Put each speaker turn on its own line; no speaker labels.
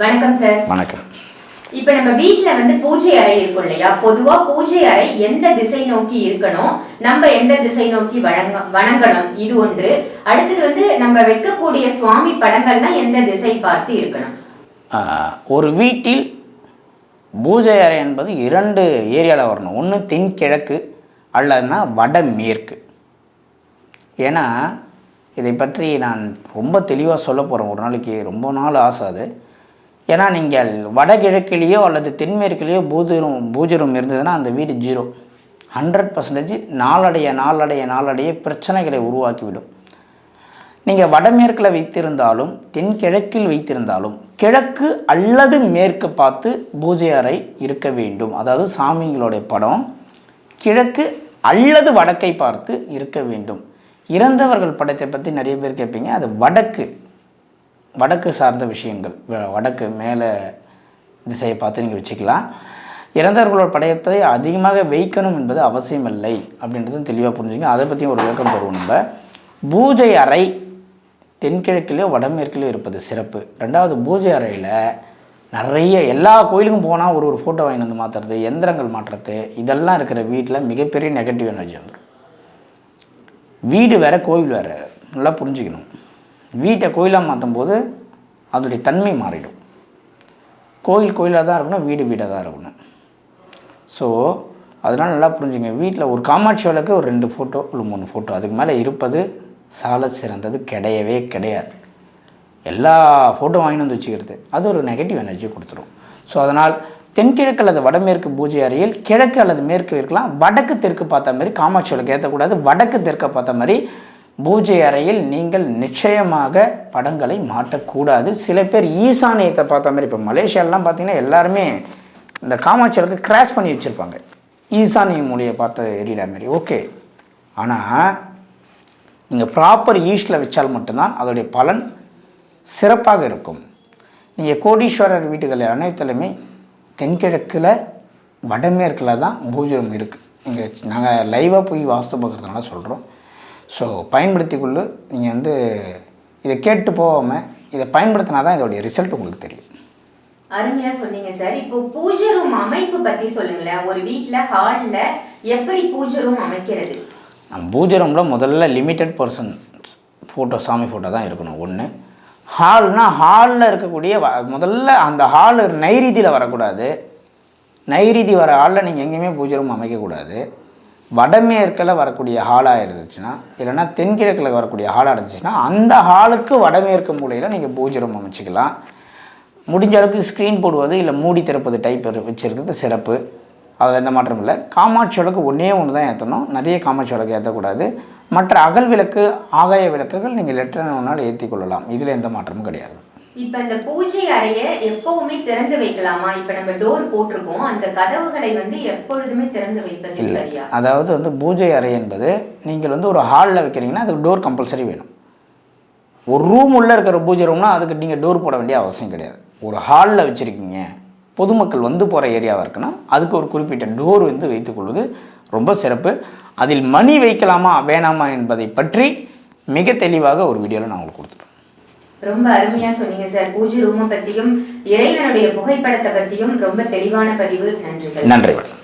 வணக்கம் சார்
வணக்கம்.
இப்ப நம்ம வீட்ல வந்து பூஜை அறை இருக்கும் இல்லையா? பொதுவா பூஜை அறை எந்த திசை நோக்கி இருக்கணும்? நம்ம எந்த திசை நோக்கி வழங்க வணங்கணும்? இது ஒன்று. அடுத்தது வந்து நம்ம வைக்கக்கூடிய சுவாமி படங்கள்னா எந்த திசை பார்த்து இருக்கணும்?
ஒரு வீட்டில் பூஜை அறை என்பது இரண்டு ஏரியாவில் வரணும். ஒன்று தென்கிழக்கு அல்லதுன்னா வடமேற்கு. ஏன்னா இதை பற்றி நான் ரொம்ப தெளிவாக சொல்ல போகிறேன் ஒரு நாளைக்கு ரொம்ப நாள் ஆசை அது ஏன்னா நீங்கள் வடகிழக்கிலேயோ அல்லது தென்மேற்கிலேயோ பூஜரும் பூஜரும் இருந்ததுன்னா அந்த வீடு ஜீரோ. ஹண்ட்ரட் பர்சன்டேஜ் நாளடைய நாளடைய நாளடைய பிரச்சனைகளை உருவாக்கிவிடும். நீங்கள் வடமேற்கில் வைத்திருந்தாலும் தென்கிழக்கில் வைத்திருந்தாலும் கிழக்கு அல்லது மேற்கு பார்த்து பூஜை அறை இருக்க வேண்டும். அதாவது சாமிங்களுடைய படம் கிழக்கு அல்லது வடக்கை பார்த்து இருக்க வேண்டும். இறந்தவர்கள் படத்தை பற்றி நிறைய பேர் கேட்பீங்க. அது வடக்கு. வடக்கு சார்ந்த விஷயங்கள் வ- வடக்கு மேலே திசையை பார்த்து நீங்கள் வச்சுக்கலாம். இறந்தவர்களோட படையத்தை அதிகமாக வைக்கணும் என்பது அவசியமில்லை அப்படின்றதும் தெளிவாக புரிஞ்சுங்க அதை பற்றியும் ஒரு விளக்கம் தருவோம் நம்ம. பூஜை அறை தென்கிழக்கிலேயோ வடமேற்கிலேயோ இருப்பது சிறப்பு. ரெண்டாவது பூஜை அறையில் நிறைய எல்லா கோயிலுக்கும் போனால் ஒரு ஒரு ஃபோட்டோ வாங்கி வந்து மாற்றுறது எந்திரங்கள் மாற்றுறது இதெல்லாம் இருக்கிற வீட்டில் மிகப்பெரிய நெகட்டிவ் எனர்ஜி வந்துடும் வீடு வேற கோவில் வேறு. நல்லா புரிஞ்சுக்கணும். வீட்டை கோயிலாக மாற்றும் போது அதோடைய தன்மை மாறிடும். கோயில் கோயிலாக தான் இருக்கணும் வீடு வீடாக தான் இருக்கணும். ஸோ அதனால் நல்லா புரிஞ்சுங்க. வீட்டில் ஒரு காமாட்சி விளக்கு ஒரு ரெண்டு ஃபோட்டோ ஒரு மூணு ஃபோட்டோ அதுக்கு மேலே இருப்பது சால சிறந்தது கிடையவே கிடையாது. எல்லா ஃபோட்டோ வாங்கிட்டு வந்து வச்சுக்கிறது அது ஒரு நெகட்டிவ் எனர்ஜி கொடுத்துரும். ஸோ அதனால் தென்கிழக்கு அல்லது வடமேற்கு பூஜை அறையில் கிழக்கு அல்லது மேற்கு இருக்கலாம் வடக்கு தெற்கு பார்த்த மாதிரி காமாட்சி விளக்கு ஏற்றக்கூடாது வடக்கு தெற்க பார்த்த மாதிரி பூஜை அறையில் நீங்கள் நிச்சயமாக படங்களை மாட்டக்கூடாது. சில பேர் ஈசானியத்தை பார்த்த மாதிரி இப்போ மலேசியாலெலாம் பார்த்தீங்கன்னா எல்லாருமே இந்த காமாட்சிகளுக்கு கிராஷ் பண்ணி வச்சுருப்பாங்க. ஈசானிய மொழியை பார்த்து எரியிற மாதிரி. ஓகே. ஆனால் நீங்கள் ப்ராப்பர் ஈஸ்டில் வச்சால் மட்டும்தான் அதோடைய பலன் சிறப்பாக இருக்கும். நீங்கள் கோடீஸ்வரர் வீடுகள் அனைத்துலையுமே தென்கிழக்கில் வடமேற்கில் தான் பூஜனம் இருக்குது இங்கே நாங்கள் லைவாக போய் வாஸ்து பார்க்குறதுனால சொல்கிறோம் ஸோ பயன்படுத்திக்கொள்ளு நீங்கள் வந்து இதை கேட்டு போகாமல் இதை பயன்படுத்தினா தான் இதோடைய ரிசல்ட் உங்களுக்கு தெரியும்.
அருமையா சொன்னீங்க சார். இப்போ பூஜை ரூம் அமைப்பு பத்தி சொல்லுங்களேன். ஒரு வீட்ல ஹால்ல எப்படி பூஜை ரூம் அமைக்கிறது?
நம்ம பூஜை ரூமில் முதல்ல லிமிட்டட் பர்சன் ஃபோட்டோ சாமி ஃபோட்டோ தான் இருக்கணும். ஒன்று ஹால்னா ஹாலில் இருக்கக்கூடிய முதல்ல அந்த ஹால் நைரீதியில் வரக்கூடாது. நைரீதி வர ஹாலில் நீங்கள் எங்கேயுமே பூஜை ரூம் அமைக்கக்கூடாது. வடமேற்கில் வரக்கூடிய ஹாலாக இருந்துச்சுன்னா இல்லைன்னா தென்கிழக்கில் வரக்கூடிய ஹாலாக இருந்துச்சுன்னா அந்த ஹாலுக்கு வடமேற்கு மூலையில் நீங்கள் பூஜை ரூம் அமைச்சிக்கலாம். முடிஞ்ச அளவுக்கு ஸ்க்ரீன் போடுவது இல்லை மூடி திறப்பது டைப் வச்சுருக்கிறது சிறப்பு. அது எந்த மாற்றமும் இல்லை. காமாட்சி விளக்கு ஒன்றே ஒன்று தான் ஏற்றணும் நிறைய காமாட்சி விளக்கு ஏற்றக்கூடாது மற்ற அகல் விளக்கு ஆகாய விளக்குகள் நீங்கள் லெட்டர் ஒன்றால் ஏற்றி கொள்ளலாம். இதில் எந்த மாற்றமும் கிடையாது.
இப்ப இந்த பூஜை அறைய எப்பவுமே திறந்து வைக்கலாமா? இப்ப நம்ம டோர் போட்டிருக்கோம். அந்த கதவுகளை வந்து எப்பொழுதுமே திறந்து வைப்பது
இல்லை.
சரியா?
அதாவது வந்து பூஜை அறை என்பது நீங்கள் வந்து ஒரு ஹாலில் வைக்கிறீங்கன்னா அதுக்கு டோர் கம்பல்சரி வேணும். ஒரு ரூம் உள்ளே இருக்கிற பூஜை ரூம்னா அதுக்கு நீங்கள் டோர் போட வேண்டிய அவசியம் கிடையாது. ஒரு ஹாலில் வச்சுருக்கீங்க. பொதுமக்கள் வந்து போகிற ஏரியாவாக இருக்குன்னா அதுக்கு ஒரு குறிப்பிட்ட டோர் வந்து வைத்துக்கொள்வது ரொம்ப சிறப்பு. அதில் மணி வைக்கலாமா வேணாமா என்பதை பற்றி மிக தெளிவாக ஒரு வீடியோவில் நான் உங்களுக்கு கொடுத்துருவேன்
ரொம்ப அருமையா சொன்னீங்க சார். பூஜை ரூமை பத்தியும் இறைவனுடைய புகைப்படத்தை பத்தியும் ரொம்ப தெளிவான பதிவு. நன்றிகள்.
நன்றி.